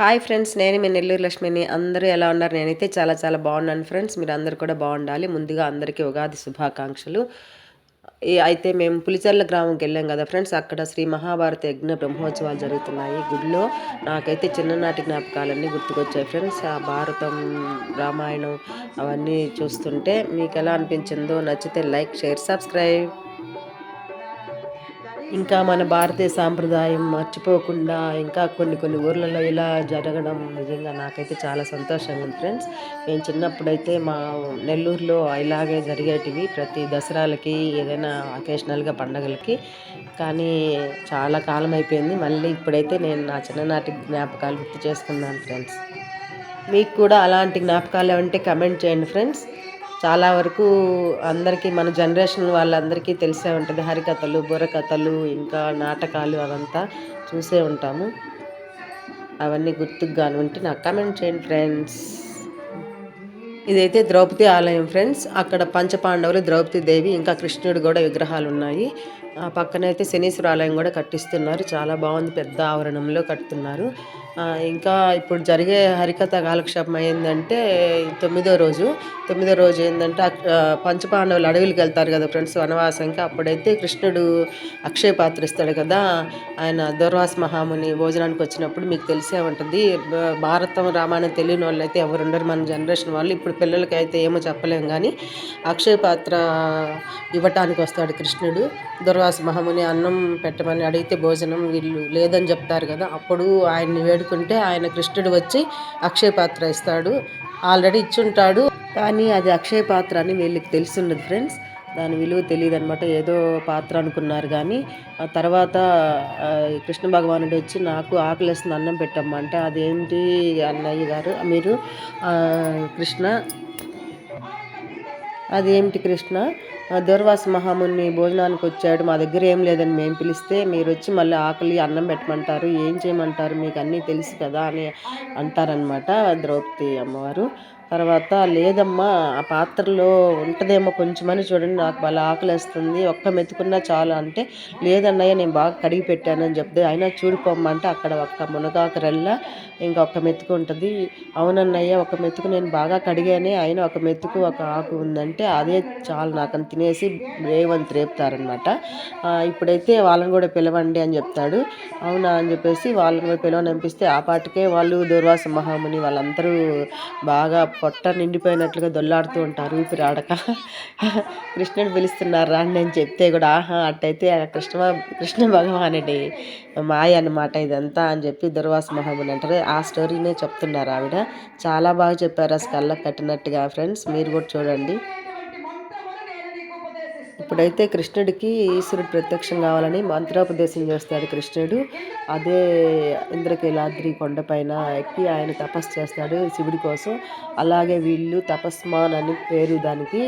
Hi friends నేను మీ నెల్లూరు లక్ష్మిని. అందరూ ఎలా ఉన్నారు? నేనైతే చాలా చాలా బాగున్నాను ఫ్రెండ్స్ మీరు అందరు కూడా బాగుండాలి. ముందుగా అందరికీ ఉగాది శుభాకాంక్షలు. అయితే మేము పులిచర్ల గ్రామంకి వెళ్ళాం కదా ఫ్రెండ్స్ అక్కడ శ్రీ మహాభారత యజ్ఞ బ్రహ్మోత్సవాలు జరుగుతున్నాయి. గుడిలో నాకైతే చిన్ననాటి జ్ఞాపకాలన్నీ గుర్తుకొచ్చాయి ఫ్రెండ్స్ ఆ భారతం రామాయణం అవన్నీ చూస్తుంటే మీకు ఎలా అనిపించిందో నచ్చితే లైక్ షేర్ సబ్స్క్రైబ్ ఇంకా మన భారతీయ సాంప్రదాయం మర్చిపోకుండా ఇంకా కొన్ని కొన్ని ఊర్లలో ఇలా జరగడం నిజంగా నాకైతే చాలా సంతోషంగా ఉంది ఫ్రెండ్స్. నేను చిన్నప్పుడైతే మా నెల్లూరులో ఇలాగే జరిగేటివి ప్రతి దసరాలకి ఏదైనా అకేషనల్గా పండగలకి. కానీ చాలా కాలం అయిపోయింది. మళ్ళీ ఇప్పుడైతే నేను నా చిన్ననాటి జ్ఞాపకాలు గుర్తు చేసుకున్నాను ఫ్రెండ్స్. మీకు కూడా అలాంటి జ్ఞాపకాలు ఏమంటే కమెంట్ చేయండి ఫ్రెండ్స్. చాలా వరకు అందరికీ మన జనరేషన్ వాళ్ళందరికీ తెలిసే ఉంటుంది. హరికథలు బుర్రకథలు ఇంకా నాటకాలు అవంతా చూసే ఉంటాము. అవన్నీ గుర్తుకు కాని ఉంటే నాకు కమెంట్ చేయండి ఫ్రెండ్స్. ఇదైతే ద్రౌపది ఆలయం ఫ్రెండ్స్. అక్కడ పంచపాండవులు ద్రౌపది దేవి ఇంకా కృష్ణుడు కూడా విగ్రహాలు ఉన్నాయి ఆ పక్కనైతే శనీశ్వర ఆలయం కూడా కట్టిస్తున్నారు. చాలా బాగుంది. పెద్ద ఆవరణంలో కడుతున్నారు. ఇంకా ఇప్పుడు జరిగే హరికథ కాలక్షేపం అయిందంటే తొమ్మిదో రోజు. తొమ్మిదో రోజు ఏంటంటే పంచపాండవులు అడవికి వెళ్తారు కదా ఫ్రెండ్స్ వనవాసంకి. అప్పుడైతే కృష్ణుడు అక్షయ పాత్ర ఇస్తాడు కదా. ఆయన దుర్వాస మహాముని భోజనానికి వచ్చినప్పుడు మీకు తెలిసే ఉంటుంది. భారతం రామాయణం తెలియని వాళ్ళు అయితే ఎవరు ఉండరు. మన జనరేషన్ వాళ్ళు ఇప్పుడు పిల్లలకి అయితే ఏమో చెప్పలేము కానీ అక్షయ పాత్ర ఇవ్వటానికి వస్తాడు కృష్ణుడు. దుర్వాస మహాముని అన్నం పెట్టమని అడిగితే భోజనం వీళ్ళు లేదని చెప్తారు కదా అప్పుడు ఆయన్ని వేడుకుంటే ఆయన కృష్ణుడు వచ్చి అక్షయ పాత్ర ఇస్తాడు. ఆల్రెడీ ఇచ్చుంటాడు. కానీ అది అక్షయ పాత్ర అని వీళ్ళకి తెలుసున్నది ఫ్రెండ్స్. దాని విలువ తెలియదు అనమాట ఏదో పాత్ర అనుకున్నారు కానీ ఆ తర్వాత కృష్ణ భగవానుడు వచ్చి నాకు ఆకలిస్తుంది అన్నం పెట్టమ్మా అంటే అదేంటి అన్నయ్య గారు మీరు కృష్ణ అదేమిటి కృష్ణ దూర్వాస మహాముని భోజనానికి వచ్చాడు. మా దగ్గర ఏం లేదని మేము పిలిస్తే మీరు వచ్చి మళ్ళీ ఆకలి అన్నం పెట్టమంటారు. ఏం చేయమంటారు? మీకు అన్నీ తెలుసు కదా అని అంటారనమాట ద్రౌపది అమ్మవారు. తర్వాత లేదమ్మా ఆ పాత్రలో ఉంటుందేమో కొంచెమని చూడండి నాకు బాగా ఆకలిస్తుంది ఒక్క మెతుకున్నా చాలు అంటే లేదన్నయ్య నేను బాగా కడిగి పెట్టానని చెప్తే అయినా చూడిపోమ్మంటే అక్కడ ఒక్క మునగాకు రెల్ల ఇంకొక మెతుకు ఉంటుంది. అవునన్నయ్య ఒక మెతుకు నేను బాగా కడిగానే అయినా ఒక మెతుకు ఒక ఆకు ఉందంటే అదే చాలు నాకు అని తినేసి రేవంత్ రేపుతారనమాట ఇప్పుడైతే వాళ్ళని కూడా పిలవండి అని చెప్తాడు. అవునా అని చెప్పేసి వాళ్ళని కూడా పిలవనిపిస్తే ఆ పాటికే వాళ్ళు దూర్వాస మహాముని వాళ్ళందరూ బాగా పొట్ట నిండిపోయినట్లుగా దొల్లాడుతూ ఉంటారు ఊపిరి ఆడక కృష్ణుడు పిలుస్తున్నారు అని నేను చెప్తే కూడా ఆహా అట్టయితే కృష్ణ కృష్ణ భగవానుడి మాయ అనమాట ఇదంతా అని చెప్పి దుర్వాస మహాముని అంటారు. ఆ స్టోరీనే చెప్తున్నారు ఆవిడ. చాలా బాగా చెప్పారు అసలు కళ్ళకు కట్టినట్టుగా. ఫ్రెండ్స్ మీరు కూడా చూడండి. ఇప్పుడైతే కృష్ణుడికి ఈశ్వరుడు ప్రత్యక్షం కావాలని మంత్రోపదేశం చేస్తాడు కృష్ణుడు. అదే ఇంద్రకీలాద్రి కొండపైన ఎక్కి ఆయన తపస్సు చేస్తాడు శివుడి కోసం. అలాగే వీళ్ళు తపస్మాన్ అని పేరు దానికి.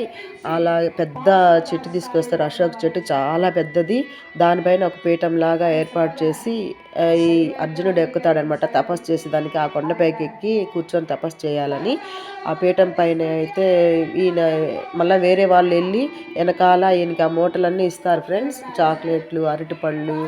అలా పెద్ద చెట్టు తీసుకొస్తారు. అశోక్ చెట్టు చాలా పెద్దది. దానిపైన ఒక పీఠంలాగా ఏర్పాటు చేసి ఈ అర్జునుడు ఎక్కుతాడనమాట. తపస్సు చేసేదానికి ఆ కొండపైకి ఎక్కి కూర్చొని తపస్సు చేయాలని. ఆ పీఠం పైన అయితే ఈయన మళ్ళీ వేరే వాళ్ళు వెళ్ళి వెనకాల ఈయనకి ఆ మూటలన్నీ ఇస్తారు ఫ్రెండ్స్. చాక్లెట్లు అరటిపళ్ళు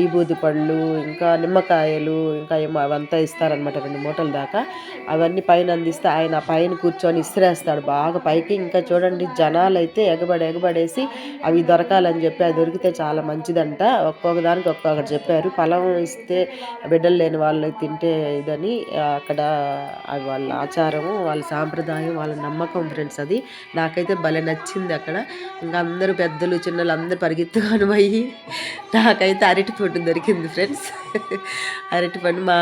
ఈబూది పళ్ళు ఇంకా నిమ్మకాయలు ఇంకా ఏమో అవంతా ఇస్తారనమాట రెండు మూటల దాకా. అవన్నీ పైన అందిస్తే ఆయన పైన కూర్చొని ఇసిరేస్తాడు బాగా పైకి. ఇంకా చూడండి జనాలు అయితే ఎగబడి ఎగబడేసి అవి దొరకాలని చెప్పి అది దొరికితే చాలా మంచిదంట. ఒక్కొక్క దానికి ఒక్కొక్కటి చెప్పారు. ఫలం ఇస్తే బిడ్డలు లేని వాళ్ళు తింటే ఇదని అక్కడ వాళ్ళ ఆచారము వాళ్ళ సాంప్రదాయం వాళ్ళ నమ్మకం ఫ్రెండ్స్ అది. నాకైతే భలే నచ్చింది అక్కడ. ఇంకా అందరూ పెద్దలు చిన్నలు అందరూ పరిగెత్తుకొని పోయి నాకైతే అరటిపండు దొరికింది ఫ్రెండ్స్. అరటిపండు మా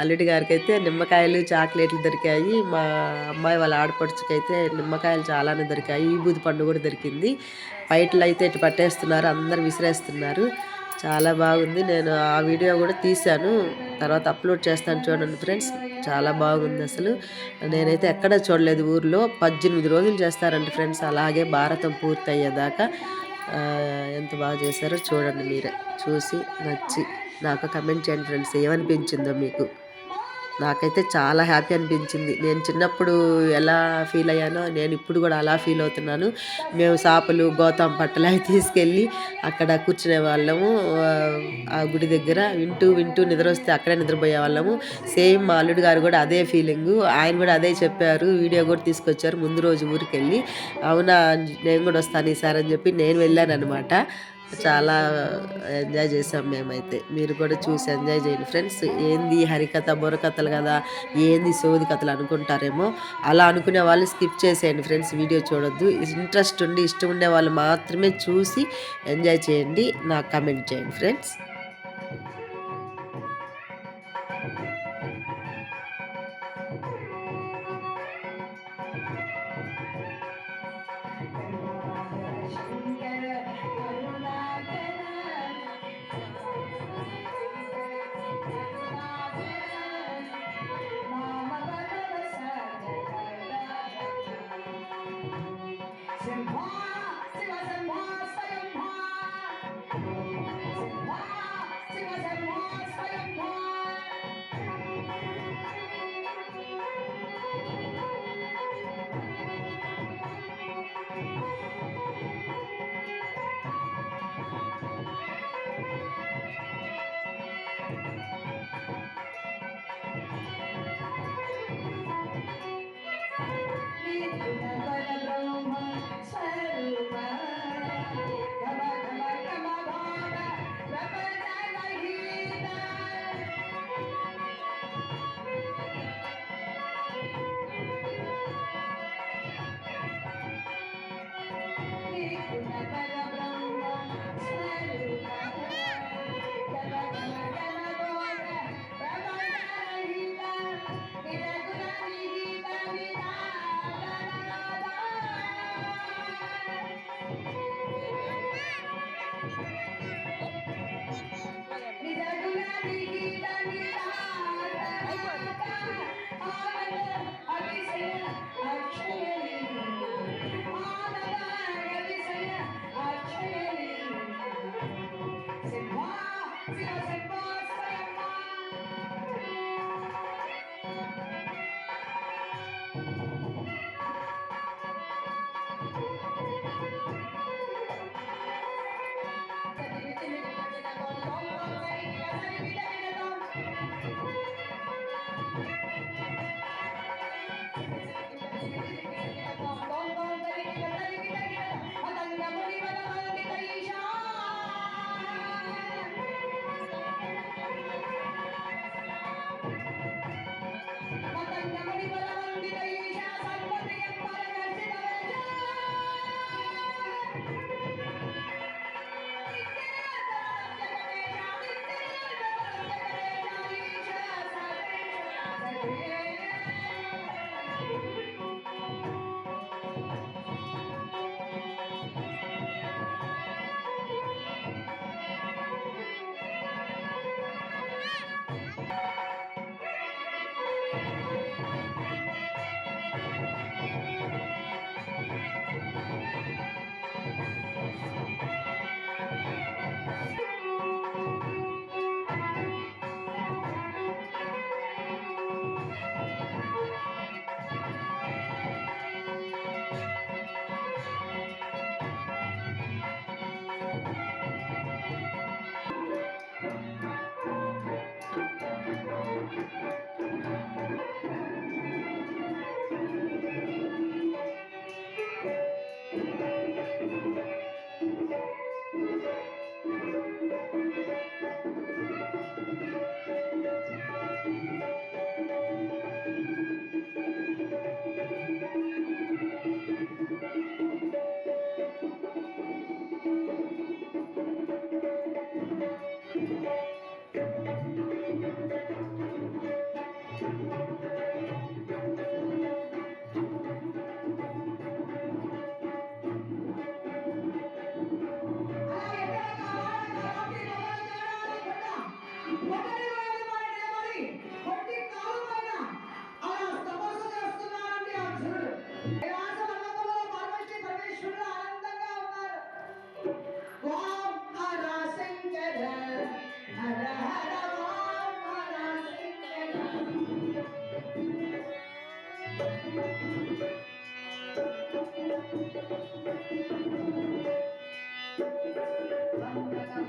అల్లుడి గారికి అయితే నిమ్మకాయలు చాక్లెట్లు దొరికాయి. మా అమ్మాయి వాళ్ళ ఆడపడుచుకైతే నిమ్మకాయలు చాలానే దొరికాయి. ఈ బూది పండు కూడా దొరికింది. బయటలో అయితే ఇటు పట్టేస్తున్నారు అందరు విసిరేస్తున్నారు. చాలా బాగుంది. నేను ఆ వీడియో కూడా తీశాను. తర్వాత అప్లోడ్ చేస్తాను చూడండి ఫ్రెండ్స్. చాలా బాగుంది అసలు. నేనైతే ఎక్కడ చూడలేదు ఊర్లో. పద్దెనిమిది రోజులు చేస్తారండి ఫ్రెండ్స్. అలాగే భారతం పూర్తి అయ్యేదాకా ఎంత బాగా చేశారో చూడండి మీరే. చూసి నచ్చి నాకు కమెంట్ చేయండి ఫ్రెండ్స్. ఏమనిపించిందో మీకు? నాకైతే చాలా హ్యాపీ అనిపించింది. నేను చిన్నప్పుడు ఎలా ఫీల్ అయ్యానో నేను ఇప్పుడు కూడా అలా ఫీల్ అవుతున్నాను. మేము చేపలు గోతాం పట్టలు అవి తీసుకెళ్ళి అక్కడ కూర్చునే వాళ్ళము. ఆ, ఆ గుడి దగ్గర వింటూ వింటూ నిద్ర వస్తే అక్కడే నిద్రపోయే వాళ్ళము. సేమ్ మా అల్లుడు గారు కూడా అదే ఫీలింగ్. ఆయన కూడా అదే చెప్పారు. వీడియో కూడా తీసుకొచ్చారు. ముందు రోజు ఊరికి వెళ్ళి అవునా నేను కూడా వస్తాను ఈసారి అని చెప్పి నేను వెళ్ళాను అనమాట చాలా uh, ఎంజాయ్ చేసాం మేమైతే. మీరు కూడా చూసి ఎంజాయ్ చేయండి. ఫ్రెండ్స్ ఏంది హరికథ బుర్రకథలు కదా? ఏంది సోది కథలు అనుకుంటారేమో? అలా అనుకునే వాళ్ళు స్కిప్ చేసేయండి ఫ్రెండ్స్ వీడియో చూడొద్దు. ఇంట్రెస్ట్ ఉండి ఇష్టం ఉండే వాళ్ళు మాత్రమే చూసి ఎంజాయ్ చేయండి. నాకు కమెంట్ చేయండి friends and pause.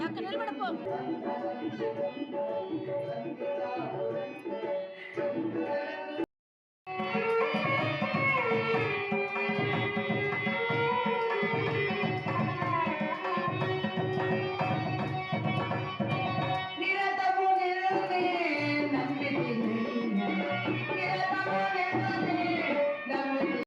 அக்கா நிலமடப்போம்